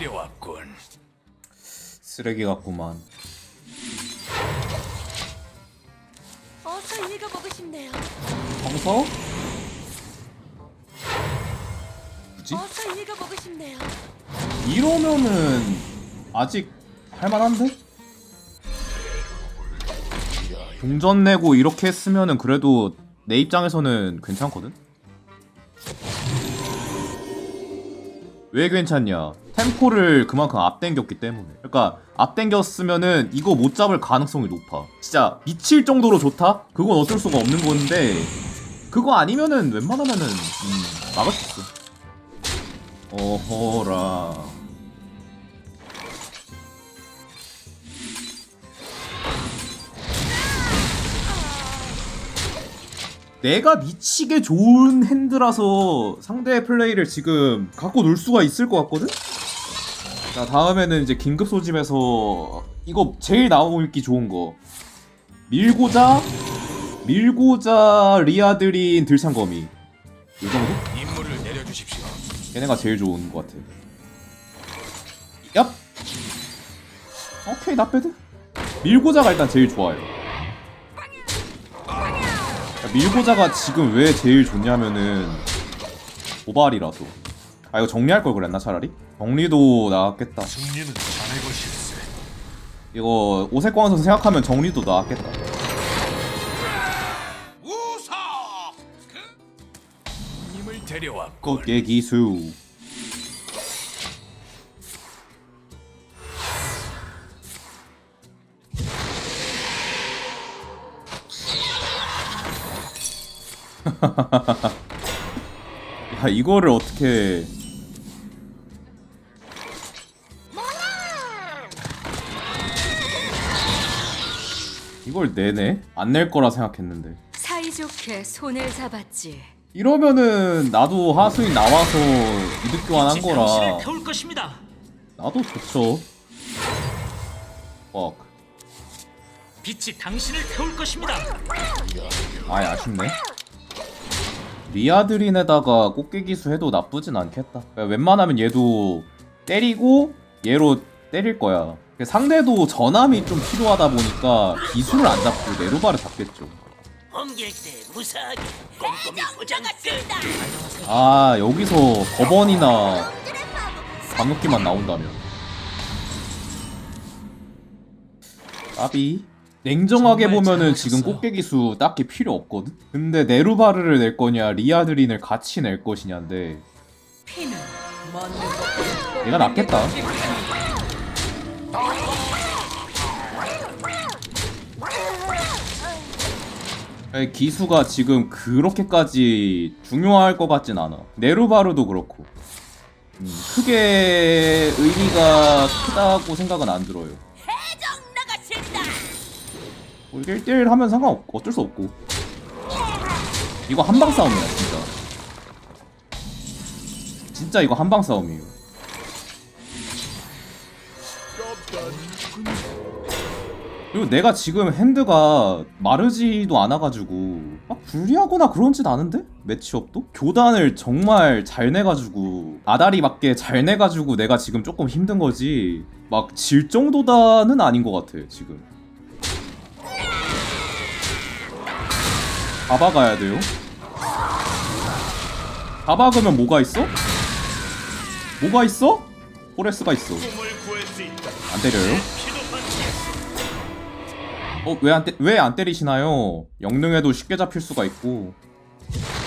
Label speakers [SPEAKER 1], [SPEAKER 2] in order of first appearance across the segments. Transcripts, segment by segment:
[SPEAKER 1] 데려왔군.
[SPEAKER 2] 쓰레기 같구만.
[SPEAKER 3] 어서 읽어보고 싶네요.
[SPEAKER 2] 황서? 굳이?
[SPEAKER 3] 어서 읽어보고 싶네요.
[SPEAKER 2] 이러면은 아직 할만한데? 동전 내고 이렇게 했으면은 그래도 내 입장에서는 괜찮거든? 왜 괜찮냐? 템포를 그만큼 앞당겼기 때문에. 그러니까 앞당겼으면은 이거 못 잡을 가능성이 높아. 진짜 미칠 정도로 좋다? 그건 어쩔 수가 없는 건데 그거 아니면은 웬만하면은 음, 막을 수 있어. 어허라. 내가 미치게 좋은 핸드라서 상대의 플레이를 지금 갖고 놀 수가 있을 것 같거든? 자, 다음에는 이제 긴급 소집에서 이거 제일 나오기 좋은 거. 밀고자, 밀고자 리아드린 들창거미. 이 정도?
[SPEAKER 1] 임무를 내려주십시오.
[SPEAKER 2] 걔네가 제일 좋은 것 같아. 얍! 오케이, 나빼드. 밀고자가 일단 제일 좋아요. 야, 밀고자가 지금 왜 제일 좋냐면은 도발이라서. 아 이거 정리할 걸 그랬나 차라리? 정리도 나왔겠다.
[SPEAKER 1] 승리는 자네 것일세.
[SPEAKER 2] 이거 오색광 선수 생각하면 정리도 나왔겠다.
[SPEAKER 1] 우사! 님을 데려왔군.
[SPEAKER 2] 꽃게 기수. 야 이거를 어떻게 이걸 내네? 안 낼 거라 생각했는데
[SPEAKER 3] 사이좋게 손을 잡았지.
[SPEAKER 2] 이러면은 나도 하수인 나와서 이득 교환한 거라
[SPEAKER 4] 것입니다.
[SPEAKER 2] 나도 좋죠. 뻑.
[SPEAKER 4] 빛이 당신을 태울 것입니다.
[SPEAKER 2] 아이 아쉽네. 리아드린에다가 꽃게 기수 해도 나쁘진 않겠다. 웬만하면 얘도 때리고 얘로 때릴 거야. 상대도 전함이 좀 필요하다 보니까 기술을 안 잡고 네루바를 잡겠죠. 아 여기서 법원이나 방역기만 나온다면 까비 냉정하게 보면은. 지금 꽃게기 수 딱히 필요 없거든 근데 네루바르를 낼 거냐 리아드린을 같이 낼 것이냐인데. 얘가 낫겠다 기수가 지금 그렇게까지 중요할 것 같진 않아. 네루바르도 그렇고. 음, 크게 의미가 크다고 생각은 안 들어요. 뭐 이게 1대1 하면 상관없 어쩔 수 없고. 이거 한방 싸움이야 진짜. 진짜 이거 한방 싸움이에요 그리고 내가 지금 핸드가 마르지도 않아가지고 막 불리하거나 그런진 않은데? 매치업도? 교단을 정말 잘 내가지고 아다리 맞게 잘 내가지고 내가 지금 조금 힘든 거지 막 질 정도다는 아닌 것 같아 지금 다 박아야 돼요? 다 박으면 뭐가 있어? 뭐가 있어? 포레스가 있어 안 때려요? 어, 왜 안, 때, 왜 안 때리시나요? 영능에도 쉽게 잡힐 수가 있고.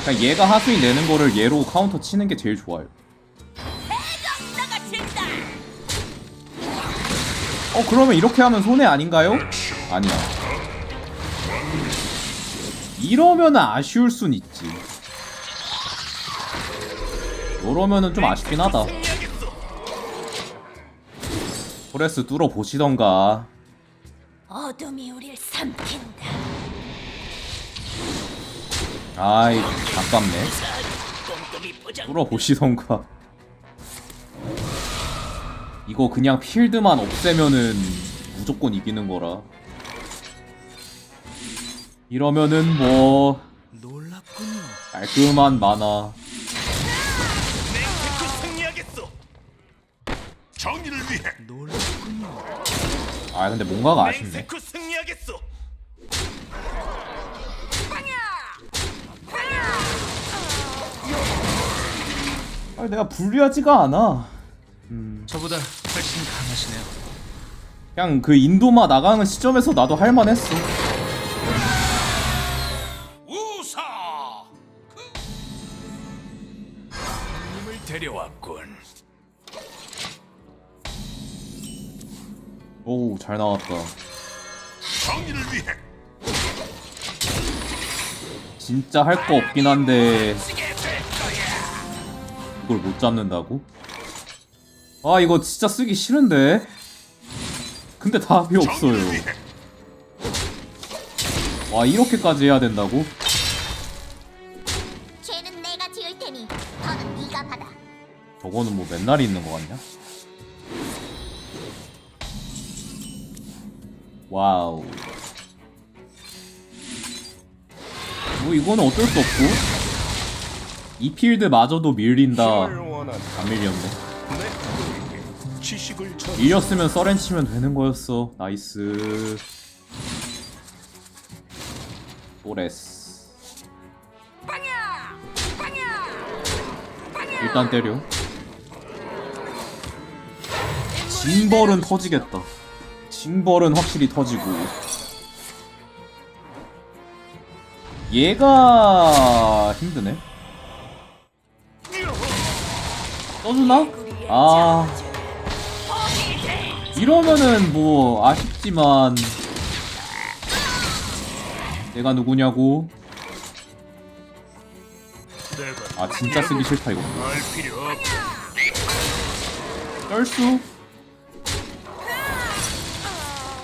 [SPEAKER 2] 그냥 얘가 하수인 내는 거를 얘로 카운터 치는 게 제일 좋아요. 어, 그러면 이렇게 하면 손해 아닌가요? 아니야. 이러면은 아쉬울 순 있지. 이러면은 좀 아쉽긴 하다. 포레스 뚫어 보시던가.
[SPEAKER 3] 어둠이 우릴 삼킨다.
[SPEAKER 2] 아이 아깝네
[SPEAKER 4] 꼼꼼히.
[SPEAKER 2] 뚫어보시던가 이거 그냥 필드만 없애면은 무조건 이기는 거라 이러면은 뭐
[SPEAKER 4] 놀랍군요.
[SPEAKER 2] 깔끔한 만화
[SPEAKER 1] 승리하겠소. 정 위해.
[SPEAKER 2] 아 근데 뭔가가 아쉽네
[SPEAKER 1] 맹세코 승리하겠소.
[SPEAKER 2] 아 내가 불리하지가 않아
[SPEAKER 4] 저보다 훨씬 강하시네요.
[SPEAKER 2] 그냥 그 인도마 나가는 시점에서 나도 할만했어
[SPEAKER 1] 우사. 님을 데려왔군.
[SPEAKER 2] 오우 잘 나왔다
[SPEAKER 1] 정의를 위해
[SPEAKER 2] 진짜 할 거 없긴 한데 이걸 못 잡는다고? 아 이거 진짜 쓰기 싫은데 근데 답이 없어요 와 이렇게까지 해야 된다고? 저거는 뭐 맨날 있는 거 같냐? 와우. 뭐 이거는 어쩔 수 없고. 이 필드 마저도 밀린다.
[SPEAKER 1] 원한
[SPEAKER 2] 안 밀렸네. 밀렸으면 서렌 치면 되는 거였어. 나이스. 또레스. 일단 때려. 징벌은 터지겠다 징벌은 확실히 터지고. 얘가 힘드네. 떠주나? 아. 이러면은 뭐 아쉽지만. 내가 누구냐고? 아 진짜 쓰기 싫다 이거. 쩔수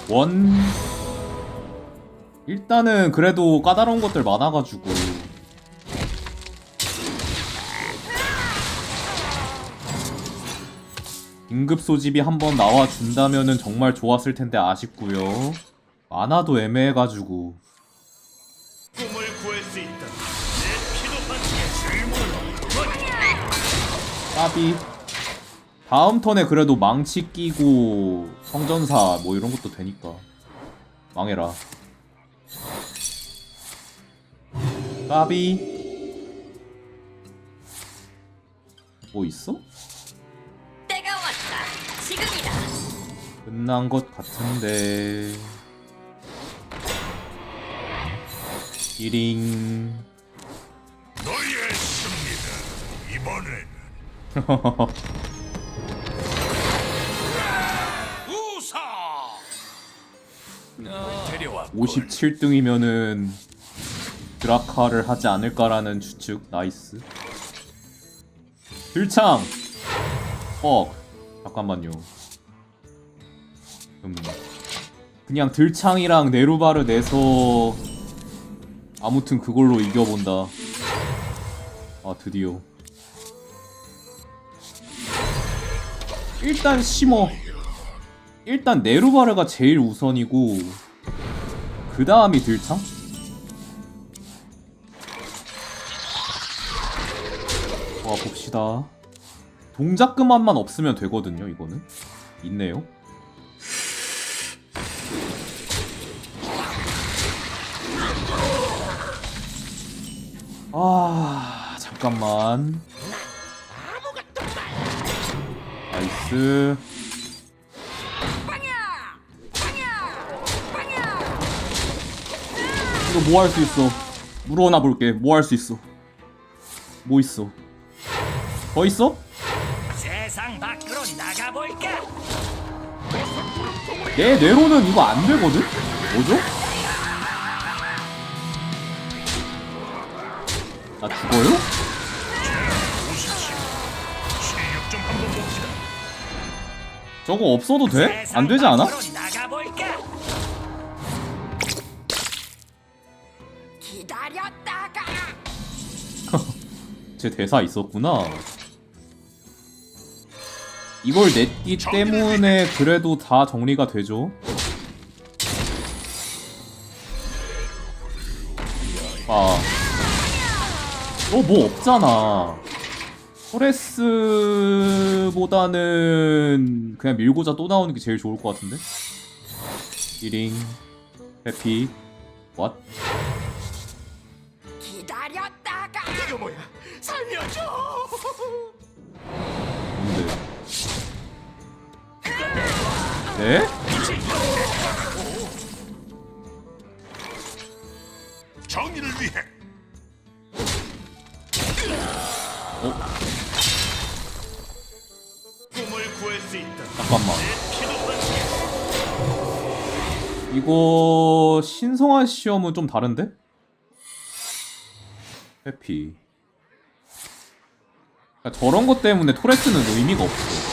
[SPEAKER 2] 원. 일단은 그래도 까다로운 것들 많아가지고. 긴급 소집이 한번 나와준다면은 정말 좋았을 텐데 아쉽고요. 많아도 애매해가지고.
[SPEAKER 1] 꿈을 구할 수 있다. 내 피도 반지의 질문을
[SPEAKER 2] 까비 다음 턴에 그래도 망치 끼고 성전사 뭐 이런 것도 되니까 망해라 까비 뭐 있어?
[SPEAKER 3] 때가 왔다. 지금이다.
[SPEAKER 2] 끝난 것 같은데 기링
[SPEAKER 1] 너의 승리다. 이번에는
[SPEAKER 2] 57등이면은 드라카를 하지 않을까라는 추측. 나이스. 들창! 뻑 잠깐만요. 음. 그냥 들창이랑 네루바르 내서 아무튼 그걸로 이겨본다. 아 드디어. 일단 심어 일단 네루바르가 제일 우선이고 그 다음이 들창? 와 봅시다. 동작 그만만 없으면 되거든요 이거는. 있네요. 아 잠깐만. 나이스 이거 뭐 할 수 있어 물어나 볼게 뭐 할 수 있어 뭐 있어 더 있어?
[SPEAKER 4] 세상 밖으로 나가볼까?
[SPEAKER 2] 내 뇌로는 이거 안 되거든? 뭐죠? 나 죽어요? 저거 없어도 돼? 안 되지 않아? 제 대사 있었구나. 이걸 냈기 때문에 그래도 다 정리가 되죠. 아. 너뭐 없잖아. 토레스보다는 그냥 밀고자 또 나오는 게 제일 좋을 것 같은데? 기링, 해피, 왓? 네?
[SPEAKER 1] 정의를 위해 꿈을 구할 수 있다.
[SPEAKER 2] 잠깐만. 이거 신성한 시험은 좀 다른데? 해피. 그러니까 저런 것 때문에 토레스는 의미가 없어.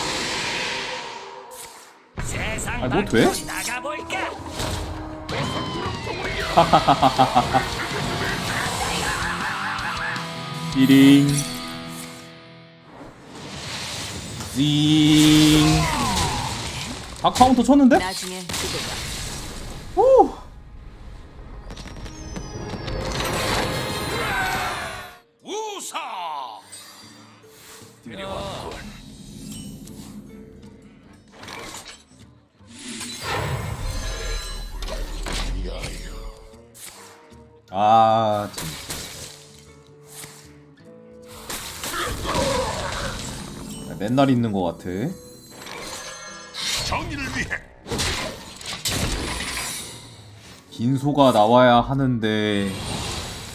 [SPEAKER 2] 아니, 뭐 돼?
[SPEAKER 4] 나가볼까?
[SPEAKER 2] 띠링. 띵. 아 카운터 쳤는데?
[SPEAKER 3] 나중에 봐.
[SPEAKER 2] 같아.
[SPEAKER 1] 정의를 위해
[SPEAKER 2] 빈소가 나와야 하는데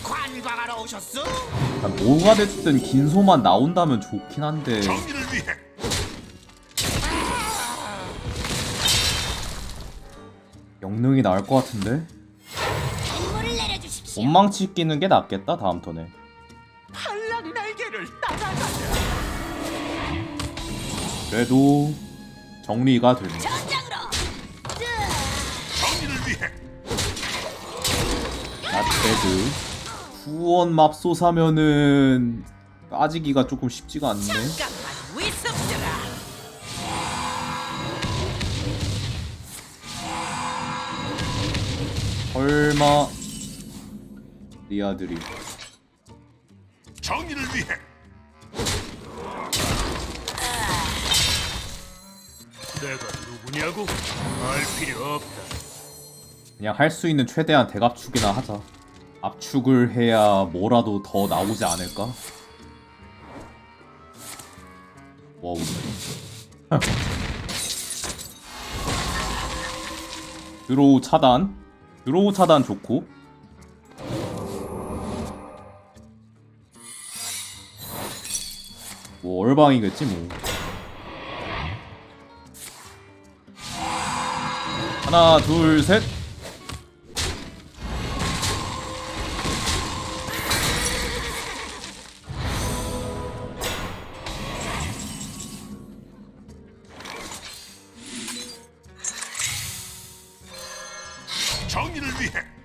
[SPEAKER 1] 관광하러 오셨어?
[SPEAKER 2] 아, 뭐가 됐든 긴 소만 나온다면 좋긴 한데
[SPEAKER 1] 정의를 위해
[SPEAKER 2] 영능이 나을 것 같은데
[SPEAKER 5] 내려주십시오.
[SPEAKER 2] 원망치 끼는 게 낫겠다 다음 턴에 그래도 정리가
[SPEAKER 1] 위해
[SPEAKER 2] 나트레드. 후원 맙소사면은 빠지기가 조금 쉽지가 않네. 설마 리아들이.
[SPEAKER 1] 정의를 위해 누구냐고? 알 필요 없다.
[SPEAKER 2] 그냥 할 수 있는 최대한 대갑축이나 하자. 압축을 해야 뭐라도 더 나오지 않을까? 와우. 드로우 차단. 드로우 차단 좋고. 뭐 얼방이겠지 뭐 하나 둘 셋.
[SPEAKER 1] 정의를 위해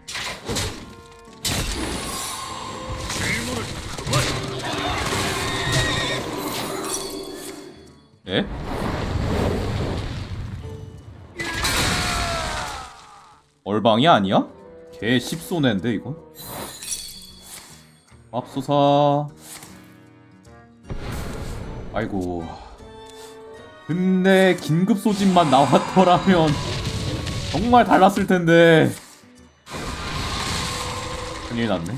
[SPEAKER 2] 얼방이 아니야? 개 십손해인데 이건? 맙소사 아이고 근데 긴급 소진만 나왔더라면 정말 달랐을 텐데 큰일 났네.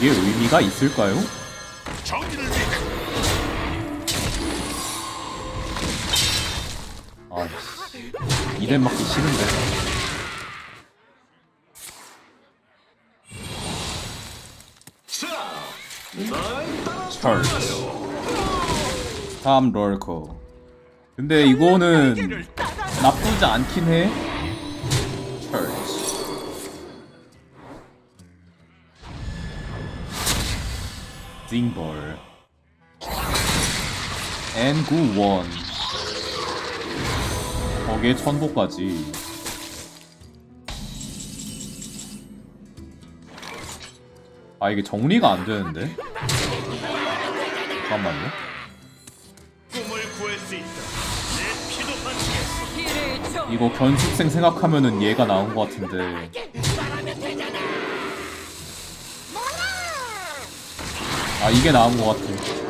[SPEAKER 2] 이게 의미가 있을까요?
[SPEAKER 1] 정의를
[SPEAKER 2] 아이씨. 이름 맞기 싫은데. 철 스탐 럴커 근데 이거는 나쁘지 않긴 해. 징벌. N91 거기에 천보까지. 아 이게 정리가 안 되는데? 잠깐만요. 이거 견습생 생각하면은 얘가 나온 것 같은데. 아 이게 나온 것 같아.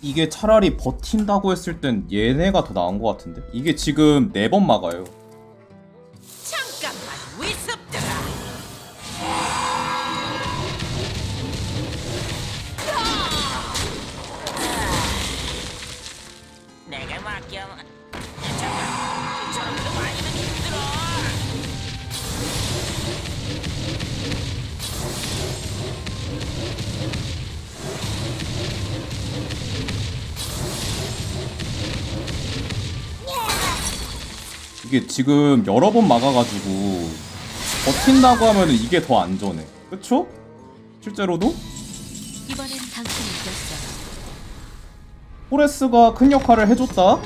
[SPEAKER 2] 이게 차라리 버틴다고 했을 땐 얘네가 더 나은 것 같은데? 이게 지금 네 번 막아요 이게 지금 여러 번 막아가지고 버틴다고 하면은 이게 더 안전해 그쵸? 실제로도
[SPEAKER 5] 이번엔 당신이 이겼어요.
[SPEAKER 2] 포레스가 큰 역할을 해줬다.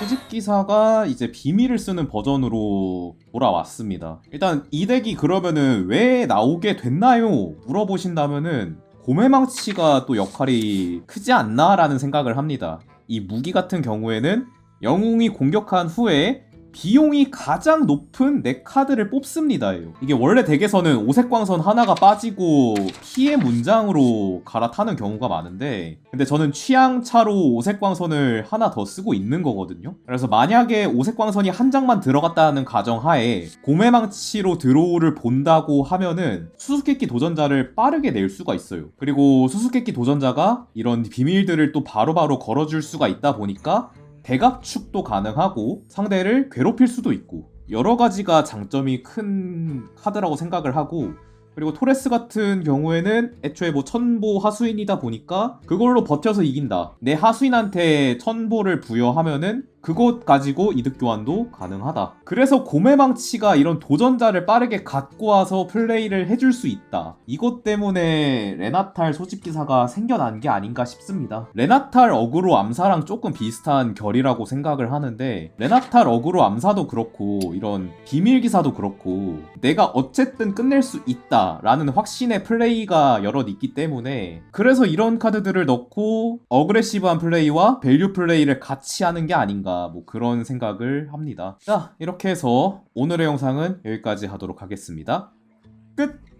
[SPEAKER 2] 소집 기사가 이제 비밀을 쓰는 버전으로 돌아왔습니다. 일단 이 덱이 그러면은 왜 나오게 됐나요? 물어보신다면은 고매망치가 또 역할이 크지 않나라는 생각을 합니다. 이 무기 같은 경우에는 영웅이 공격한 후에 비용이 가장 높은 내 카드를 뽑습니다 예요. 이게 원래 덱에서는 오색광선 하나가 빠지고 피해 문장으로 갈아타는 경우가 많은데 근데 저는 취향차로 오색광선을 하나 더 쓰고 있는 거거든요. 그래서 만약에 오색광선이 한 장만 들어갔다는 가정하에 고매망치로 드로우를 본다고 하면은 수수께끼 도전자를 빠르게 낼 수가 있어요. 그리고 수수께끼 도전자가 이런 비밀들을 또 바로바로 걸어줄 수가 있다 보니까 대갑축도 가능하고 상대를 괴롭힐 수도 있고 여러 가지가 장점이 큰 카드라고 생각을 하고 그리고 토레스 같은 경우에는 애초에 뭐 천보 하수인이다 보니까 그걸로 버텨서 이긴다. 내 하수인한테 천보를 부여하면은 그것 가지고 이득 교환도 가능하다. 그래서 고매망치가 이런 도전자를 빠르게 갖고 와서 플레이를 해줄 수 있다. 이것 때문에 레나탈 소집기사가 생겨난 게 아닌가 싶습니다. 레나탈 어그로 암사랑 조금 비슷한 결이라고 생각을 하는데 레나탈 어그로 암사도 그렇고 이런 비밀기사도 그렇고 내가 어쨌든 끝낼 수 있다라는 확신의 플레이가 여럿 있기 때문에 그래서 이런 카드들을 넣고 어그레시브한 플레이와 밸류 플레이를 같이 하는 게 아닌가 뭐 그런 생각을 합니다. 자 이렇게 해서 오늘의 영상은 여기까지 하도록 하겠습니다. 끝!